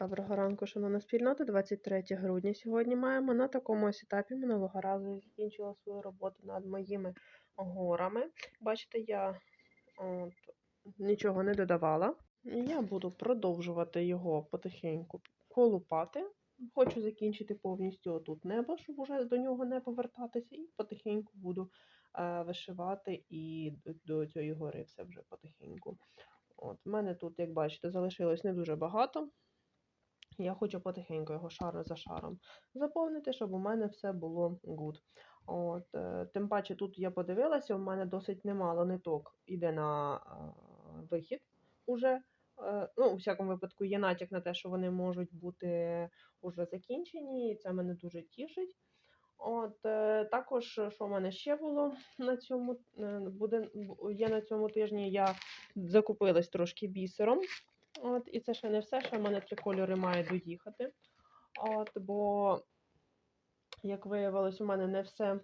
Доброго ранку, шановна спільнота. 23 грудня сьогодні маємо. На такому ось етапі минулого разу я закінчила свою роботу над моїми горами. Бачите, я от, нічого не додавала. Я буду продовжувати його потихеньку колупати. Хочу закінчити повністю отут небо, щоб уже до нього не повертатися, і потихеньку буду е, вишивати і до- до цієї гори все вже потихеньку. От, в мене тут, як бачите, залишилось не дуже багато. Я хочу потихеньку його шар за шаром заповнити, щоб у мене все було good. От, е, тим паче тут я подивилася, у мене досить немало ниток іде на вихід уже. Е, ну, у всякому випадку, є натяк на те, що вони можуть бути уже закінчені, і це мене дуже тішить. От, е, також, що в мене ще було на цьому, буде, є на цьому тижні, я закупилась трошки бісером. От, і це ще не все, ще в мене три кольори має доїхати. От, бо, як виявилось, у мене не все,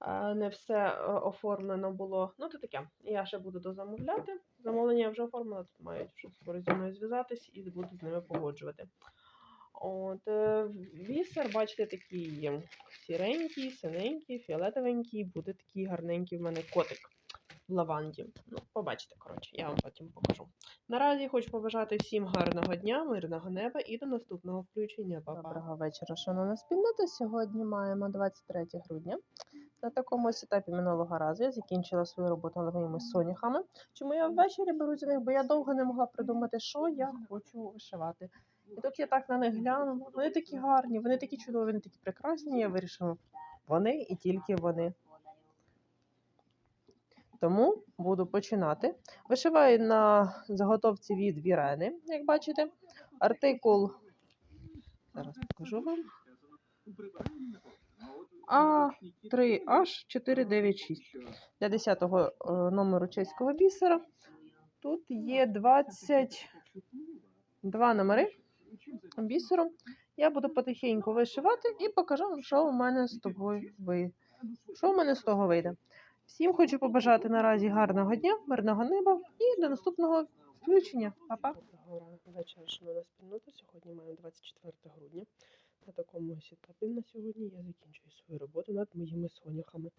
е, не все е, оформлено було. Ну, то таке. Я ще буду дозамовляти. Замовлення я вже оформила, тут мають скоро зі мною зв'язатись і буду з ними погоджувати. От, е, вісер, бачите, такий сіренький, синенький, фіолетовенький, буде такий гарненький в мене котик в лаванді. Ну, побачите, коротше, я вам потім покажу. Наразі хочу побажати всім гарного дня, мирного неба і до наступного включення. Па-па. Доброго вечора, шановна спільнота. Сьогодні маємо 23 грудня. На такому ось етапі минулого разу я закінчила свою роботу над моїми соняхами. Чому я ввечері беру за них, бо я довго не могла придумати, що я хочу вишивати. І тут я так на них гляну. Вони такі гарні, вони такі чудові, вони такі прекрасні. Я вирішила, вони і тільки вони. Тому буду починати. Вишиваю на заготовці від Вірени, як бачите. Артикул. Зараз покажу вам. А3H496 для 10-го е, номеру чеського бісера. Тут є 22 номери бісером. Я буду потихеньку вишивати і покажу вам, що у мене з тобою ви... що у мене з того вийде. Всім хочу побажати наразі гарного дня, мирного неба і до наступного включення. Па-па. Вечора, шановна спільнота. Сьогодні маємо 24 грудня. На такому ось етапі на сьогодні я закінчую свою роботу над моїми соняхами.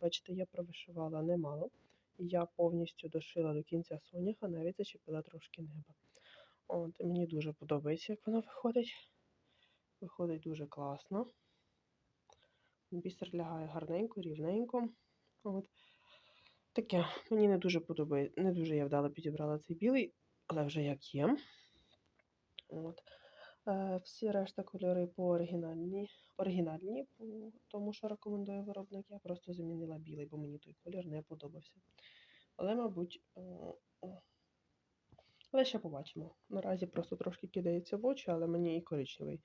Бачите, я провишивала немало. Я повністю дошила до кінця соняха, навіть зачепила трошки неба. От, мені дуже подобається, як воно виходить. Виходить дуже класно. Бісер лягає гарненько, рівненько. От. Таке, мені не дуже подобається. Не дуже я вдало підібрала цей білий, але вже як є. От. Е, всі решта кольори по оригінальні, оригінальні, тому, що рекомендує виробник. Я просто замінила білий, бо мені той колір не подобався. Але, мабуть, е, але ще побачимо. Наразі просто трошки кидається в очі, але мені і коричневий.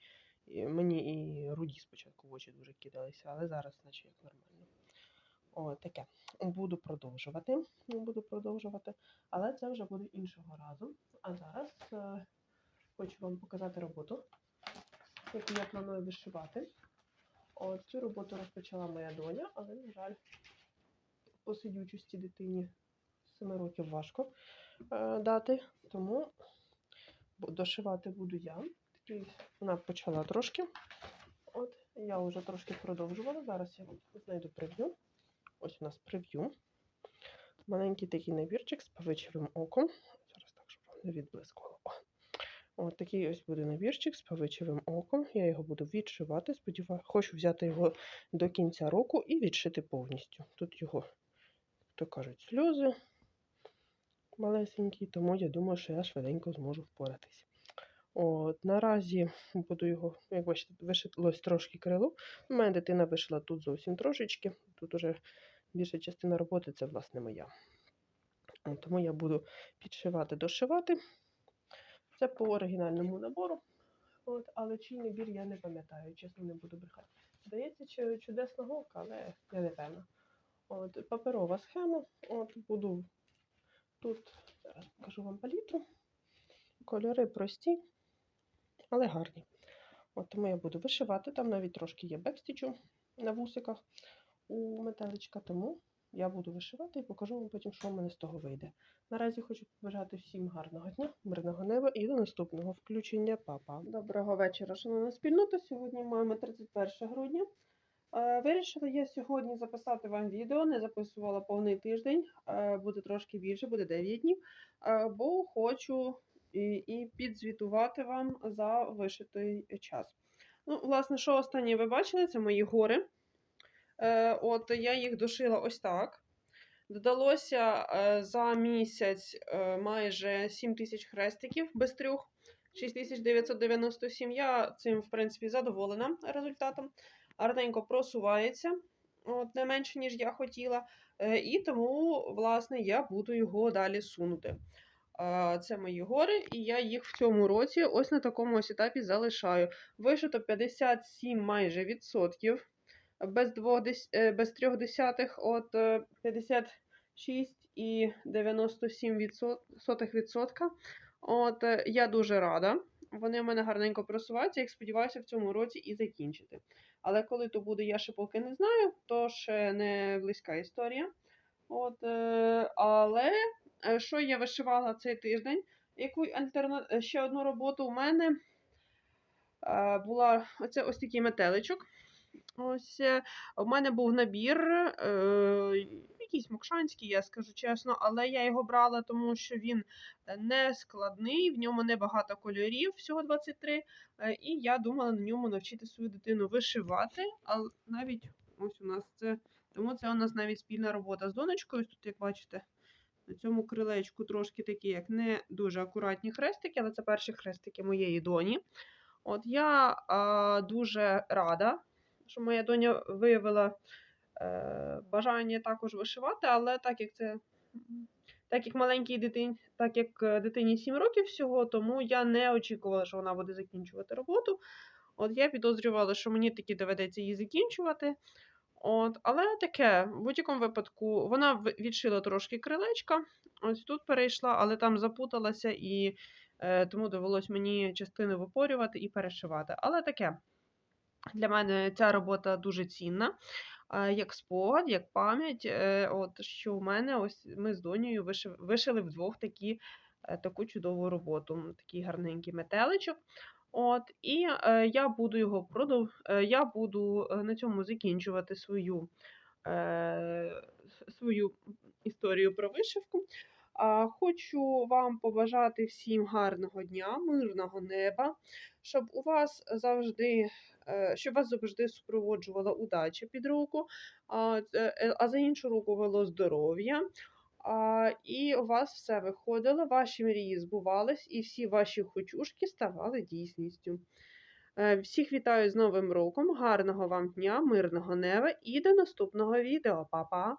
Мені і руді спочатку в очі дуже кидалися, але зараз, наче як нормально. О, таке. Буду продовжувати. Буду продовжувати, але це вже буде іншого разу. А зараз е, хочу вам показати роботу, яку я планую вишивати. О, цю роботу розпочала моя доня, але, на жаль, по сидючості дитині 7 років важко е, дати, тому дошивати буду я. Вона почала трошки. От, я вже трошки продовжувала. Зараз я знайду прев'ю. Ось у нас прев'ю. Маленький такий набірчик з павичевим оком. Зараз так, щоб вам не відблискувало. О. От такий ось буде набірчик з павичевим оком. Я його буду відшивати. Сподіваюся, хочу взяти його до кінця року і відшити повністю. Тут його, як то кажуть, сльози малесенькі, тому я думаю, що я швиденько зможу впоратись. От, наразі буду його, як бачите, вишилось трошки крило. У мене дитина вишила тут зовсім трошечки. Тут уже більша частина роботи це, власне, моя. Тому я буду підшивати, дошивати. Це по оригінальному набору. От, але чий набір я не пам'ятаю, чесно не буду брехати. Здається, чудесна голка, але я не певна. От, паперова схема. От, буду тут, зараз покажу вам палітру. Кольори прості, але гарні. От тому я буду вишивати. Там навіть трошки є бекстічу на вусиках у метеличка, тому я буду вишивати і покажу вам потім, що в мене з того вийде. Наразі хочу побажати всім гарного дня, мирного неба і до наступного включення. Папа. Доброго вечора, шановна спільнота. Сьогодні маємо 31 грудня. Е, Вирішила я сьогодні записати вам відео, не записувала повний тиждень, е, буде трошки більше, буде 9 днів, е, бо хочу і, підзвітувати вам за вишитий час. Ну, власне, що останнє ви бачили, це мої гори. Е, От я їх дошила ось так. Додалося е, за місяць е, майже 7 тисяч хрестиків без трьох, 6997. Я цим, в принципі, задоволена результатом. Гарненько просувається, от, не менше, ніж я хотіла. Е, І тому, власне, я буду його далі сунути. Це мої гори, і я їх в цьому році ось на такому ось етапі залишаю. Вишито 57 майже відсотків без, двох, е, без трьох десятих от е, 56,97 відсот- сотих відсотка. От, е, я дуже рада. Вони в мене гарненько просуваються, як сподіваюся, в цьому році і закінчити. Але коли то буде, я ще поки не знаю, то ще не близька історія. От, е, але е, що я вишивала цей тиждень? Яку альтерна... е, ще одну роботу у мене е, була оце ось такий метеличок. Ось е, у мене був набір, е, якийсь мокшанський, я скажу чесно, але я його брала, тому що він е, не складний, в ньому небагато кольорів, всього 23. е, І я думала на ньому навчити свою дитину вишивати. А навіть ось у нас це, тому це у нас навіть спільна робота з донечкою. Тут, як бачите, на цьому крилечку трошки такі, як не дуже акуратні хрестики, але це перші хрестики моєї доні. От я а, дуже рада, що моя доня виявила е, бажання також вишивати, але так як це. Так як маленькій дитині, так як е, дитині 7 років всього, тому я не очікувала, що вона буде закінчувати роботу. От я підозрювала, що мені таки доведеться її закінчувати. От, але таке, в будь-якому випадку, вона відшила трошки крилечка, ось тут перейшла, але там запуталася, і е, тому довелось мені частину випорювати і перешивати. Але таке, для мене ця робота дуже цінна, е, як спогад, як пам'ять. е, От що в мене ось ми з донею вишили вдвох такі, е, таку чудову роботу, такий гарненький метеличок. От, і е, я буду його продов... е, я буду е, на цьому закінчувати свою, е, свою історію про вишивку. А, хочу вам побажати всім гарного дня, мирного неба, щоб у вас завжди, е, щоб вас завжди супроводжувала удача під руку, а, е, е, а за іншу руку вело здоров'я. А, і у вас все виходило, ваші мрії збувались, і всі ваші хочушки ставали дійсністю. Е, Всіх вітаю з Новим роком, гарного вам дня, мирного неба і до наступного відео. Па-па!